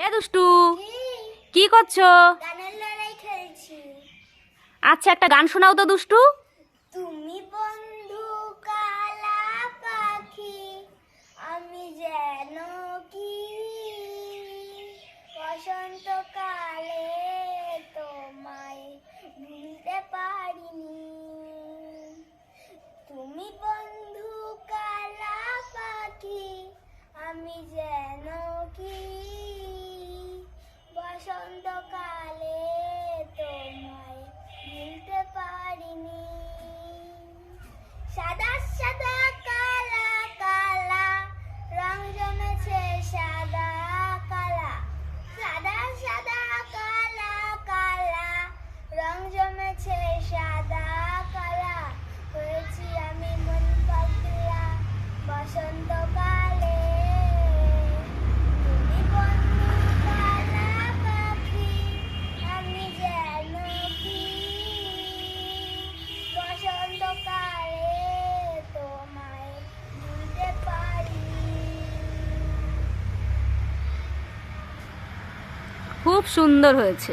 এ দুষ্টু কি? করছ? গানের খেলছি। আচ্ছা একটা গান শোনাও তো দুষ্টু। তুমি বন্ধু কালা পাখি আমি যেন কি? বসন্ত কালে তোমায় ভুলতে পারিনি। তুমি বন্ধু কালা পাখি আমি যেন কি? খুব সুন্দর হয়েছে।